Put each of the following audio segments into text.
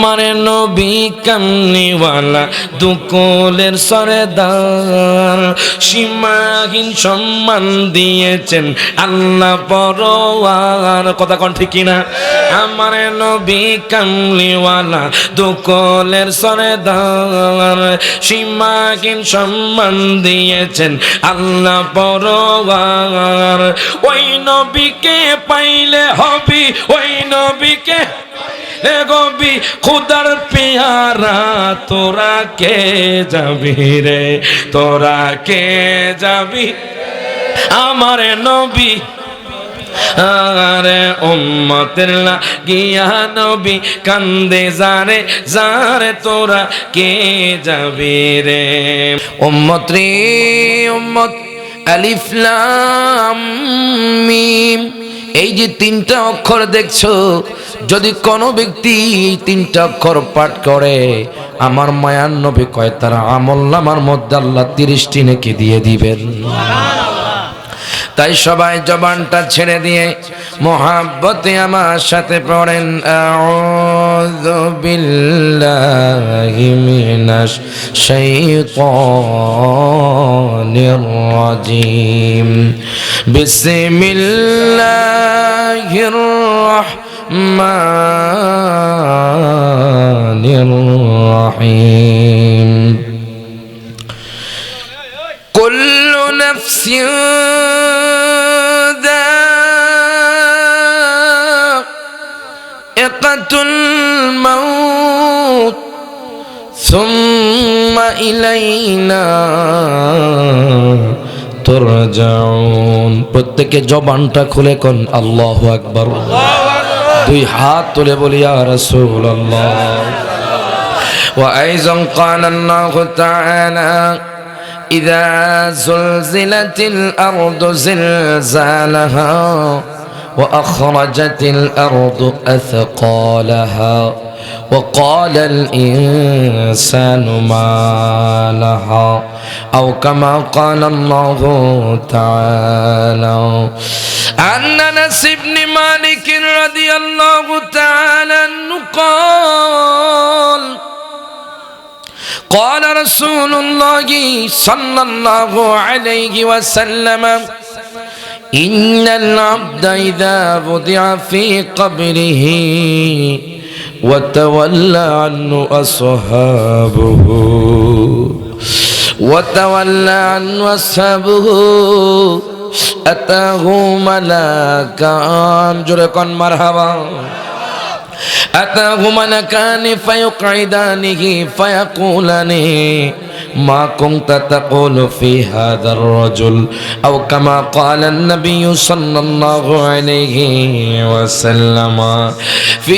মারে নবী কামনিওয়ালা দুকলের সরেদার, সীমাহীন সম্মান দিয়েছেন আল্লাহ পরওয়ার কথা কোন ঠিক কিনা? আমার নবী কামলিওয়ালা দুকলের সরেদার, সীমাহীন সম্মান দিয়েছেন আল্লাহ পরওয়ার ওই নবীকে পাইলে হবি, ওই নবীকে হে গবি, খুদার পেয়ারা, তোরা কে যাবি রে? তোরা কে যাবি? আমার নবী, আরে উম্মতের লাগিয়া নবী, কান্দে জারে জারে তোরা কে যাবি রে? উম্মত রে, উম্মত, আলিফ লাম, মিম, এই যে তিনটা অক্ষর দেখছ যদি কোনো ব্যক্তি তিনটা অক্ষর পাঠ করে, আমার মায়ার নবী কয়, তার আমল আমার মধ্যে আল্লাহ তিরিশটি নাকি দিয়ে দিবেন। তাই সবাই জবানটা ছেড়ে দিয়ে মোহাব্বতে আমার সাথে পড়েন, আউযু বিল্লাহি মিনাশ শাইতানির রাজিম। বিসমিল্লাহির রাহমানির রাহিম كل نفس ذائقة الموت ثم إلينا তুরজাউন প্রত্যেকে জবানটা খুলে কোন আল্লাহ আকবার দুই হাত তুলে বলি ইয়া রাসূলুল্লাহ وأيضا قال الله تعالى إذا زلزلت الأرض زلزالها وأخرجت الأرض أثقالها وقال الإنسان ما لها أو كما قال الله تعالى. عن أنس بن مالك رضي الله تعالى عنه قال قال رسول الله صلى الله عليه وسلم إن العبد إذا وضع في قبره وتولى عنه أصحابه. وتولى عنه أصحابه أتاه ملاكان جركن مرحبا أتاه ملكان فيقعدانه فيقولان ما كنت تقول في هذا الرجل أو كما قال النبي صلى الله عليه وسلم في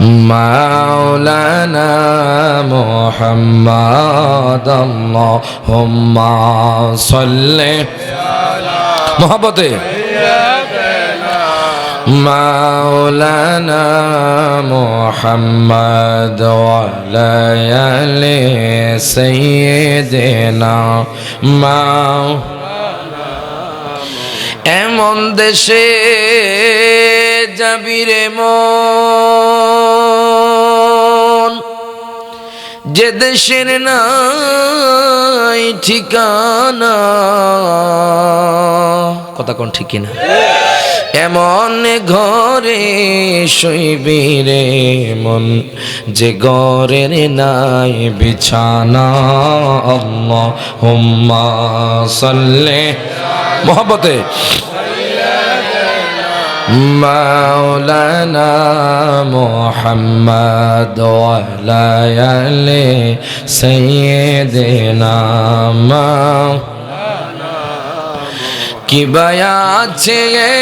مولانا محمد اللهم صل محبته مولانا محمد وعلى آل سيدنا এমন দেশে যাবিরে মন। যে দেশের নাই ঠিকানা। কথা কোন ঠিক না এমন ঘরে শৈবি রে মন, যে ঘরের নাই বিছানা। হুম্মা সাল্লে। মোহাম্মতে مولانا محمد وعلى آل سيدنا কি বায়া আছে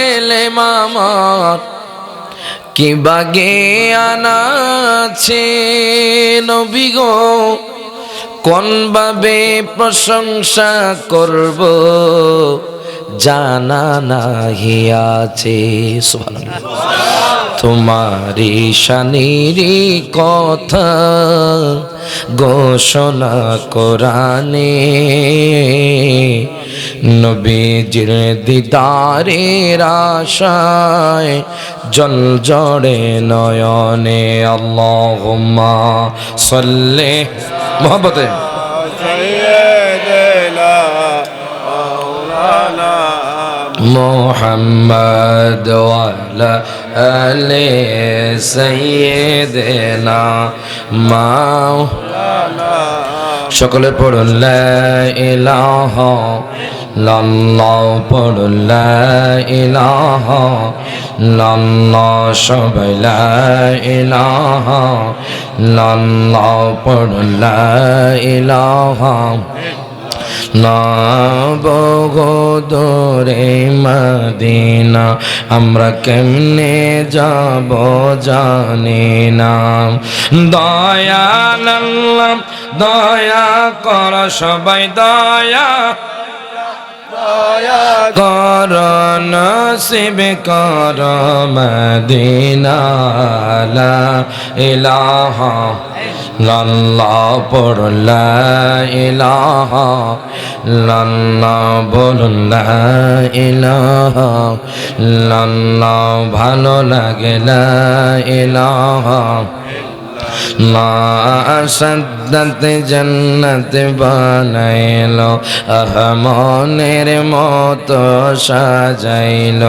এলে মামার কি বাগে আনাছে নবী গো কোন ভাবে প্রশংসা করব জানা নাহি আছে তোমারি শানিরি কথা ঘোষণা কোরআনে, নবীজির দিদারের আশায় জল জড়ে নয়নে আল্লাহ সাল্লে মোহাম্মতে محمد وعلى آل سيدنا مولانا সকলে পড়ুন লা ইলাহা লাল্লাহ পড়ুন লা ইলাহা লাল্লাহ সবাই লা ইলাহা লাল্লাহ পড়ুন লা ইলাহা না বগদরে মদিনা আমরা কেমনে যাব জানি না। দয়াল দয়া কর সবাই দয়া কর নসিব কর মদিনা লা ইলাহা লাল্লাহ পড় লা ইলাহা লাল্লাহ বলুন লা লাল্লাহ ভালো লাগে লা ইলাহা মা সদ্দত জন্নত বানাইল, আহমনের মতো সাজাইল।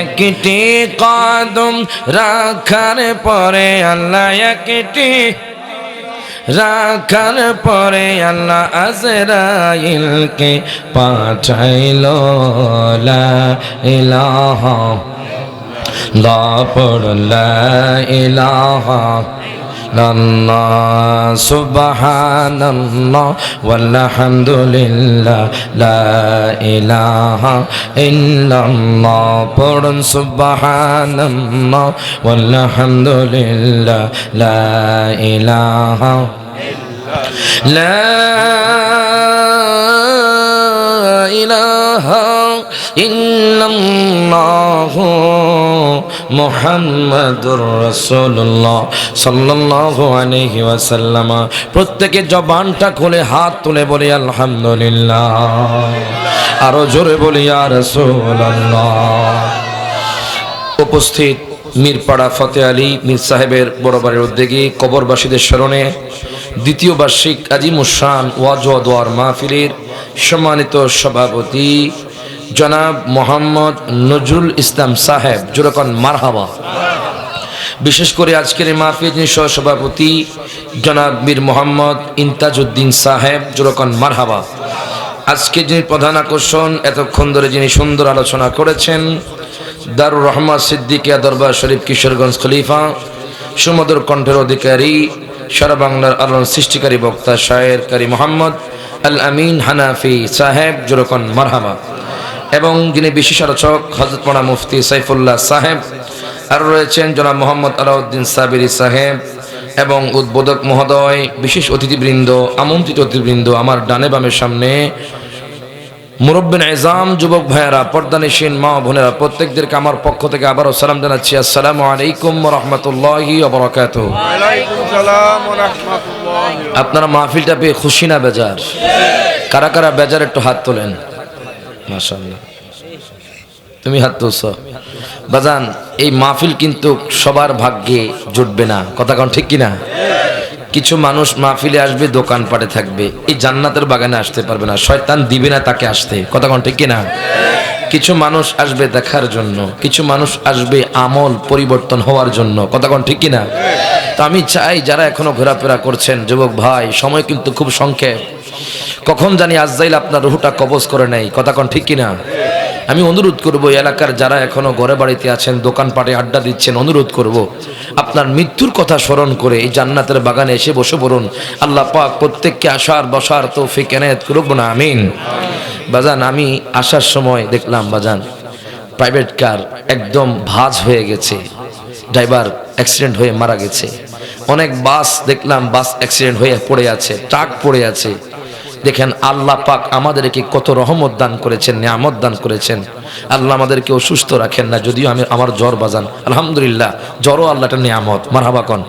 একটি কদম রাখার পরে আল্লাহ, একটি রাখার পরে আল্লাহ আজরাইলকে পাঠাইল لا إله إلا الله. سبحان الله والحمد لله لا إله إلا الله. بر سبحان الله والحمد لله لا إله لا إله ইন্নাল্লাহু মুহাম্মাদুর রাসূলুল্লাহ সাল্লাল্লাহু আলাইহি ওয়াসাল্লাম। প্রত্যেকে জবানটা খুলে, হাত তুলে বলি, আলহামদুলিল্লাহ। আরও জোরে বলি, ইয়া রাসূলুল্লাহ। উপস্থিত মিরপাড়া ফতে আলী মীর সাহেবের বড়বারের উদ্যোগে কবরবাসীদের স্মরণে দ্বিতীয় বার্ষিক আজিমুসান ওয়াজ দোয়ার মাহফিলের সম্মানিত সভাপতি জনাব মোহাম্মদ নজরুল ইসলাম সাহেব যেরকম মারহাবা। বিশেষ করে আজকের এই মাহফিল সহ সভাপতি জনাব মীর মোহাম্মদ ইন্তাজউদ্দিন সাহেব যেরকম মারহাবা। আজকে যিনি প্রধান আকর্ষণ, এতক্ষণ ধরে যিনি সুন্দর আলোচনা করেছেন, দারুর রহমান সিদ্দিকিয়া দরবার শরীফ কিশোরগঞ্জ খলিফা, সুমধুর কণ্ঠের অধিকারী, সারা বাংলার আলোড়ন সৃষ্টিকারী বক্তা শায়ের কারি মোহাম্মদ আল আমিন হানাফি সাহেব, জোরকন মারহাবা। এবং যিনি বিশেষ আলোচক হজরত মোনা মুফতি সাইফুল্লাহ সাহেব আরও রয়েছেন জনাব মোহাম্মদ আলাউদ্দিন সাবিরি সাহেব এবং উদ্বোধক মহোদয় বিশেষ অতিথিবৃন্দ আমন্ত্রিত অতিথিবৃন্দ আমার ডানে বামের সামনে। মুরব্বিন এজাম যুবক ভাইয়েরা পর্দানিসীন মা বোনেরা প্রত্যেকদেরকে আমার পক্ষ থেকে আবারও সালাম জানাচ্ছি। আসসালামু আলাইকুম রহমতুল্লাহি অবরাকাত আপনারা মাহফিলটা পেয়ে খুশি না বেজার? কারা কারা বেজার একটু হাত তোলেন। মাশাল্লাহ তুমি হাত তুলছ বাজান, এই মাহফিল কিন্তু সবার ভাগ্যে জুটবে না। কথা কোন ঠিক কিনা? কিছু মানুষ মাহফিলে আসবে দোকান দোকানপাটে থাকবে। এই জান্নাতের বাগানে আসতে পারবে না। শয়তান দিবে না তাকে আসতে। কথা কোন ঠিক কিনা? কিছু মানুষ আসবে দেখার জন্য, কিছু মানুষ আসবে আমল পরিবর্তন হওয়ার জন্য। কথা কোন ঠিক কিনা? তো আমি চাই যারা এখনও ঘোরাফেরা করছেন, যুবক ভাই, সময় কিন্তু খুব সংক্ষেপ। কখন জানি আজাইল আপনার রুহুটা কবজ করে নেই কথা কোন ঠিক কিনা? আমি অনুরোধ করব এলাকার যারা এখনও ঘরে বাড়িতে আছেন, দোকানপাটে আড্ডা দিচ্ছেন, অনুরোধ করব, আপনার মৃত্যুর কথা স্মরণ করে এই জান্নাতের বাগানে এসে বসে পড়ুন। আল্লাহ পাক প্রত্যেককে আসার বসার তৌফিক এনায়েত করুক না আমিন। বাজান, আমি আসার সময় দেখলাম, বাজান প্রাইভেট কার একদম ভাজ হয়ে গেছে। ড্রাইভার অ্যাক্সিডেন্ট হয়ে মারা গেছে। অনেক বাস দেখলাম বাস অ্যাক্সিডেন্ট হয়ে পড়ে আছে ট্রাক পড়ে আছে। দেখেন আল্লাহ পাক আমাদেরকে কত রহমত দান করেছেন, নিয়ামত দান করেছেন। আল্লাহ আমাদেরকে অসুস্থ রাখেন না, যদিও আমি আমার জ্বর বাজান। আলহামদুলিল্লাহ, জ্বরও আল্লাহটা নিয়ামত। মারহাবাকন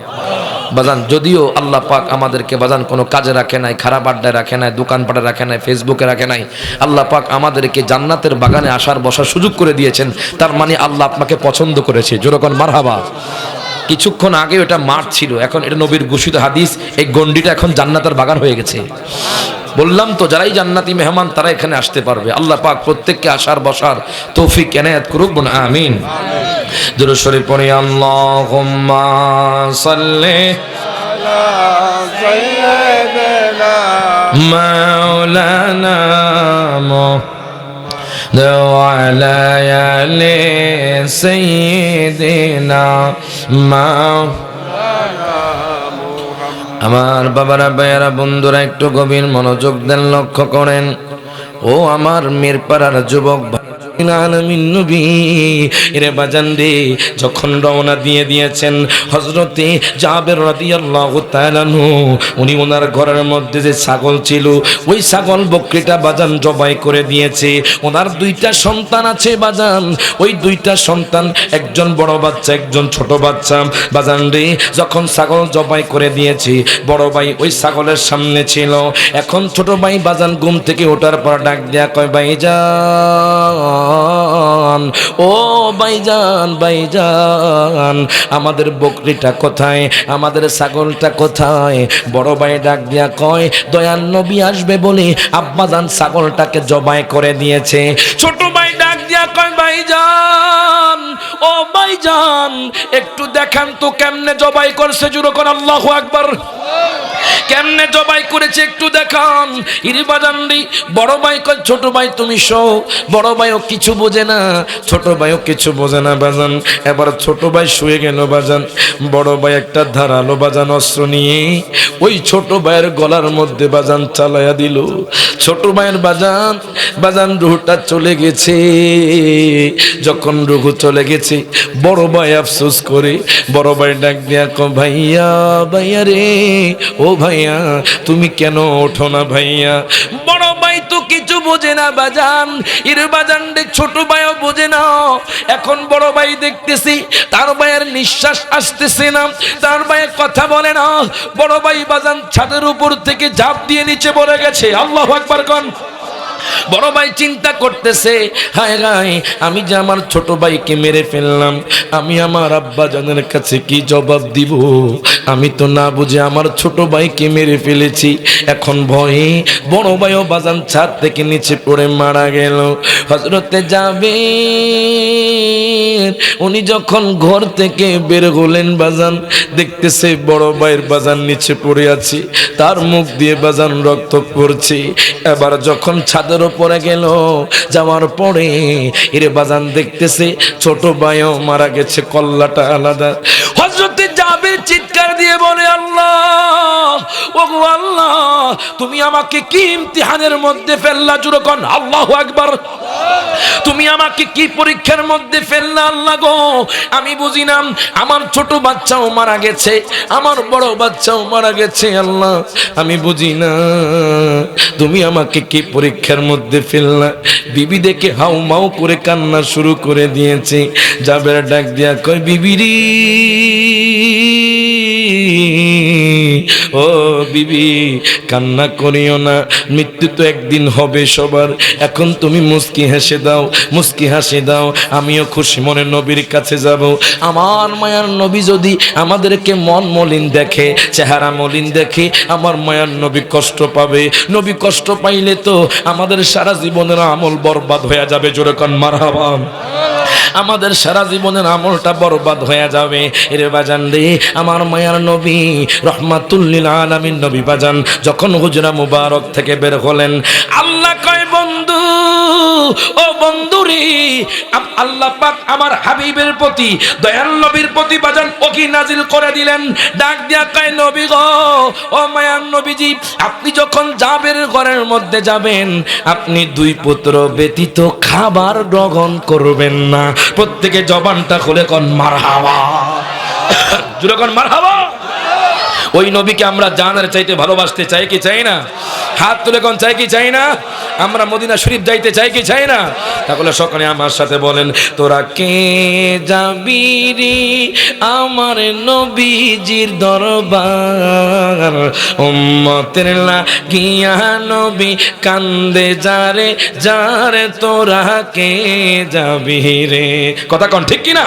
বাজান, যদিও আল্লাহ পাক আমাদেরকে বাজান কোনো কাজে রাখে নাই, খারাপ আড্ডায় রাখে নাই, দোকানপাটে রাখে নাই, ফেসবুকে রাখে নাই, আল্লাহ পাক আমাদেরকে জান্নাতের বাগানে আসার, বসার সুযোগ করে দিয়েছেন। তার মানে আল্লাহ আপনাকে পছন্দ করেছে। যেরকম মারহাবা। কিছুক্ষণ আগে ওটা মাঠ ছিল, এখন এটা নবীর ঘোষিত হাদিস, এই গন্ডিটা এখন জান্নাতের বাগান হয়ে গেছে। বললাম তো যারাই জান্নাতি মেহমান তারা এখানে আসতে পারবে আল্লাহ পাক প্রত্যেককে আসার বসার তৌফিক এনায়েত করুক বোন আমিন দুরূদ শরীফ পড়ি আল্লাহুম্মা সাল্লি سيدنا مولانا محمد وعلى آل سيدنا مولانا আমার বাবারা বেয়ারা বন্ধুরা একটু গভীর মনোযোগ দেন লক্ষ্য করেন। ও আমার মিরপাড়ার যুবক যে ছাগল ছিল, ওই ছাগল জবাই করে দিয়েছে। ওনার দুইটা সন্তান আছে বাজান। ওই দুইটা সন্তান একজন বড় বাচ্চা, একজন ছোট বাচ্চা। বাজান রে, যখন ছাগল জবাই করে দিয়েছে, বড় ভাই ওই ছাগলের সামনে ছিল। এখন ছোট ভাই বাজান ঘুম থেকে ওঠার পর ডাক দেয়া কয় ভাই যান ও ভাইজান ভাইজান আমাদের বকরিটা কোথায়, আমাদের ছাগলটা কোথায়? বড় ভাই ডাক দিয়া কয়, দয়াল নবী আসবে বলে আব্বাজান ছাগলটাকে জবাই করে দিয়েছে। ছোট ভাই ডাক দিয়া কয়, ভাইজান ভাইজান একটু দেখান তো কেমনে জবাই করছে জুরো কর আল্লাহু আকবার। কেমনে জবাই করেছে একটু দেখান। ইরি বাজানরি বড় ভাই কয়, ছোট ভাই তুমি শো বড় ভাইও কিছু বোঝে না, ছোট ভাইও কিছু বোঝে না বাজান। এবার ছোট ভাই শুয়ে গেল বাজান। বড় ভাই একটা ধারালো বাজান অস্ত্র নিয়ে ওই ছোট ভাইয়ের গলার মধ্যে বাজান চালায়া দিল। ছোট ভাইয়ের বাজান বাজান রুহুটা চলে গেছে। যখন রুহু চলে গেছে বড় ভাই আফসোস করে, বড় ভাই ডাক দিয়া কো ভাইয়া ভাইয়া রে, ও ভাইয়া, তুমি কেন ওঠো না ভাইয়া? বড় ভাই তো কিছু বোঝে না বাজান, এর বাজান ছোট ভাইও বোঝে না। এখন বড় ভাই দেখতেছি, তার ভাইয়ের নিঃশ্বাস আসতেছে না, তার ভাইয়ের কথা বলে না। বড় ভাই বাজান ছাদের উপর থেকে ঝাঁপ দিয়ে নিচে পড়ে গেছে। আল্লাহ আকবার কন। বড় ভাই চিন্তা করতেছে, হায় হায় আমি যে আমার ছোট ভাইকে মেরে ফেললাম, আমি আমার আব্বা জানের কাছে কি জবাব দিব? আমি তো না বুঝে আমার ছোট ভাইকে মেরে ফেলেছি। এখন ভয়ে বড় ভাইও বাজান ছাদ থেকে নিচে পড়ে মারা গেল। হজরতে যাবে উনি যখন ঘর থেকে বের হলেন বাজান, দেখতেছে বড় ভাইয়ের বাজান নিচে পড়ে আছে, তার মুখ দিয়ে বাজান রক্ত পড়ছে। এবার যখন ছাদের উপরে গেল। যাওয়ার পরে এর বাজান দেখতেছে, ছোট ভাইও মারা গেছে, কল্লাটা আলাদা। হজরতে যাবে চিৎকার দিয়ে বলে ওগো আল্লাহ, তুমি আমাকে কি ইমতিহানের মধ্যে ফেললা জুরকন? আল্লাহ একবার তুমি আমাকে কি পরীক্ষার মধ্যে ফেললা আল্লাহ গো? আমি বুঝি না আমার ছোট বাচ্চাও মারা গেছে, আমার বড় বাচ্চাও মারা গেছে আল্লাহ। আমি বুঝি না তুমি আমাকে কি পরীক্ষার মধ্যে ফেললা? বিবি দেখে হাউ মাউ করে কান্না শুরু করে দিয়েছে। যাবের ডাক দিয়া কয় বিবিরি ও বিবি, কান্না করিও না। মৃত্যু তো একদিন হবে সবার। এখন তুমি মুস্কি হেসে দাও, মুস্কি হাসি দাও। আমিও খুশি মনে নবীর কাছে যাব। আমার মায়ার নবী যদি আমাদেরকে মন মলিন দেখে, চেহারা মলিন দেখে, আমার মায়ার নবী কষ্ট পাবে। নবী কষ্ট পাইলে তো আমাদের সারা জীবনের আমল বরবাদ হয়ে যাবে। জোরে কন মারহাবাম আমাদের সারা জীবনের আমলটা বরবাদ হয়ে যাবে। এরে বাজান রে, আমার মায়ার নবী রহমাতুল্লিল আলামিন নবী বাজান, যখন হুজরা মুবারক থেকে বের হলেন, আল্লাহ কয়, বন্ধু, ও বন্ধুরি আল্লাহ পাক আমার হাবিবের প্রতি, দয়াল নবীর প্রতি বাজান ওকি নাজিল করে দিলেন। ডাক দিয়া কয়, নবী গো, ও মায়ার নবীজি, আপনি যখন যাবেন ঘরের মধ্যে যাবেন, আপনি দুই পুত্র ব্যতীত খাবার গ্রহণ করবেন না। প্রত্যেকে জবানটা খুলে কন মারহাবা। জুড়ে কন মারহাবা। ওই নবীকে আমরা জানার চাইতে ভালোবাসতে চাই কি চাই না? হাত তুলে কোন চাই কি চাই না? আমরা মদিনা শরীফ যাইতে চাই কি চাই না? তাহলে সকলে আমার সাথে বলেন, তোরা কে যাবি রে আমার নবীজির দরবার? উম্মতের লাগিয়া নবী কান্দে যারে যারে তোরা কে যাবি রে? কথা কন ঠিক কি না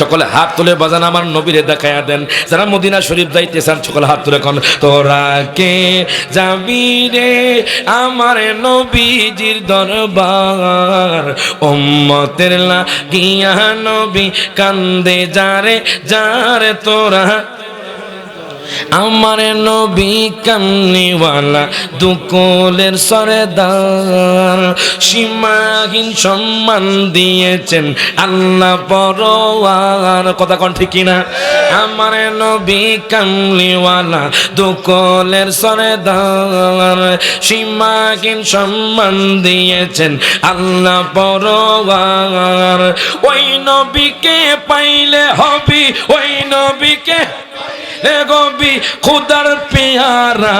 সকলে হাত তুলে বাজান আমার নবীরে দেখায়া দেন, যারা মদিনা শরীফ যাইতে চান সকলে হাত তুলে কন, তোরা কে যাবি রে আমার নবীজির দরবার? উম্মতের লাগিয়া নবী কান্দে, যারে যারে তোরা? আমার নবী কামনিওয়ালা দুকলের সরেদার, সীমাহীন সম্মান দিয়েছেন আল্লাহ পরোয়ার। কথা কন ঠিক কিনা? আমার নবী কামলিওয়ালা দুকলের সরেদার সীমাহীন সম্মান দিয়েছেন আল্লাহ পরোয়ার। ওই নবীকে পাইলে হবি, ওই নবীকে গবি। খুদার পেয়ারা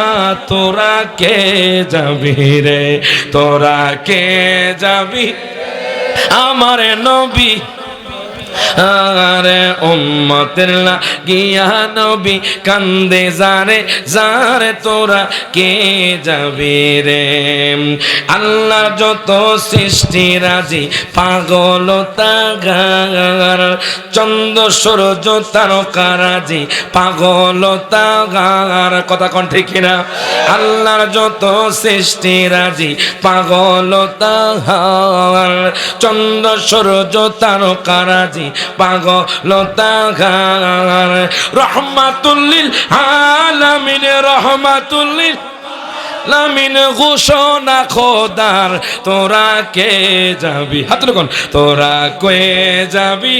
তোরা কে যাবি রে? তোরা কে যাবি আমার নবী আরে উম্মতের লাগিয়া নবী কান্দে যারে যারে তোরা কে যাবি রে? আল্লাহ যত সৃষ্টি রাজি, পাগল তাগার। চন্দ্র সূর্য তারকা রাজি, পাগল তাগার। কথা কন ঠিক কিনা? আল্লাহর যত সৃষ্টি রাজি, পাগল তাহার চন্দ্র সূর্য তারকা রাজি পাগল তাহার রহমাতুল্লিল আলামিন, রহমাতুল্লিল লামিন ঘোষণা খোদার, তোরা কে যাবি? হাত কোন? তোরা কে যাবি?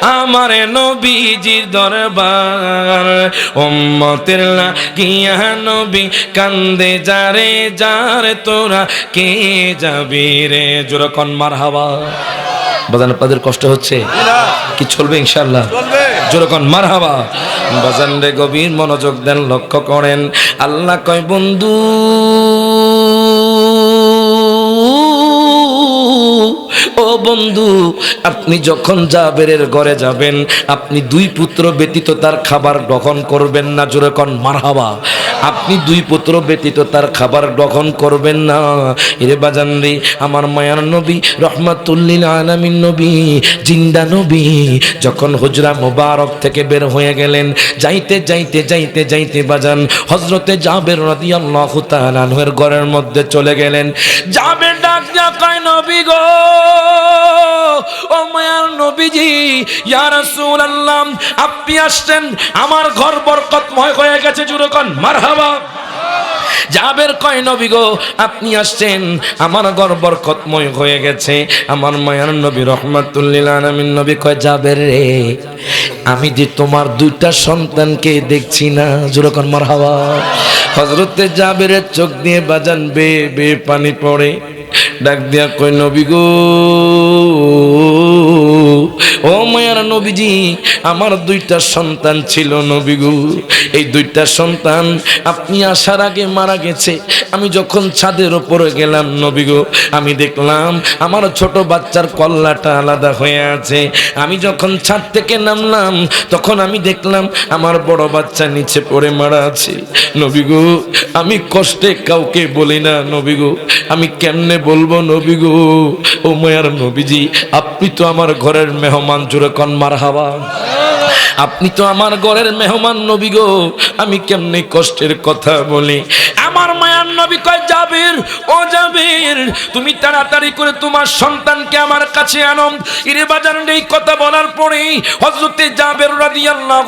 আমার নবীজির দরবার, উম্মতের লাগিয়া নবী কান্দে, যারে যারে তোরা কে যাবি রে? জোরকন মার হাওয়া বাজান আপনাদের কষ্ট হচ্ছে? কি চলবে ইনশাল্লাহ যেরকম মার হাওয়া বাজান রে গভীর মনোযোগ দেন লক্ষ্য করেন। আল্লাহ কয় বন্ধু বন্ধু, আপনি যখন জাবেরের ঘরে যাবেন, আপনি দুই পুত্র ব্যতীত তার খাবার গ্রহণ করবেন না। জোরে কন, মারহাবা। আপনি দুই পুত্র ব্যতীত তার খাবার গ্রহণ করবেন না। এরে বাজান রে, আমার মায়ার নবী, রহমাতুল্লিল আলামিন নবী, জিন্দা নবী, যখন হুজরা মোবারক থেকে বের হয়ে গেলেন, যাইতে যাইতে যাইতে যাইতে বাজান হজরতে জাবের রাদিয়াল্লাহু তাআলা আনহুর ঘরের মধ্যে চলে গেলেন। জাবের ডাক নবী গো। ও মায়ার নবীজি আপনি আসছেন, আমার ঘর বরকতময় হয়ে গেছে জুরকন, মারহাবা। জাবের কয় নবী গো, আপনি আসছেন, আমার ঘর বরকতময় হয়ে গেছে, আমার মায়ার নবী রহমাতুল্লিল আলামিন, নবী কয়, জাবের রে, আমি যে তোমার দুইটা সন্তানকে দেখছি না, জুরকন, মারহাবা। হজরতে জাবেরের চোখ দিয়ে বাজান বে বে পানি পড়ে ডাক দিয়া কই নবী গো ও মায়ার নবীজি, আমার দুইটা সন্তান ছিল নবী গো এই দুইটা সন্তান আপনি আসার আগে মারা গেছে। আমি যখন ছাদের ওপরে গেলাম নবী গো আমি দেখলাম আমার ছোট বাচ্চার কল্লাটা আলাদা হয়ে আছে। আমি যখন ছাদ থেকে নামলাম, তখন আমি দেখলাম আমার বড় বাচ্চা নিচে পড়ে মারা আছে। নবী গো আমি কষ্টে কাউকে বলি না নবী গো আমি কেমনে বলব নবী গো ও মায়ার নবীজি, আপনি তো আমার ঘরের মেহমান জুড়ে কন মার হাওয়া আপনি তো আমার ঘরের মেহমান নবী গো। আমি কেমনে কষ্টের কথা বলি। আমার মায়ার নবী কয় যাবির ও যাবির তুমি তাড়াতাড়ি করে তোমার সন্তানকে আমার কাছে আনো। ইরে বাজার এই কথা বলার পরেই হযরতে যাবের রাদিয়াল্লাহু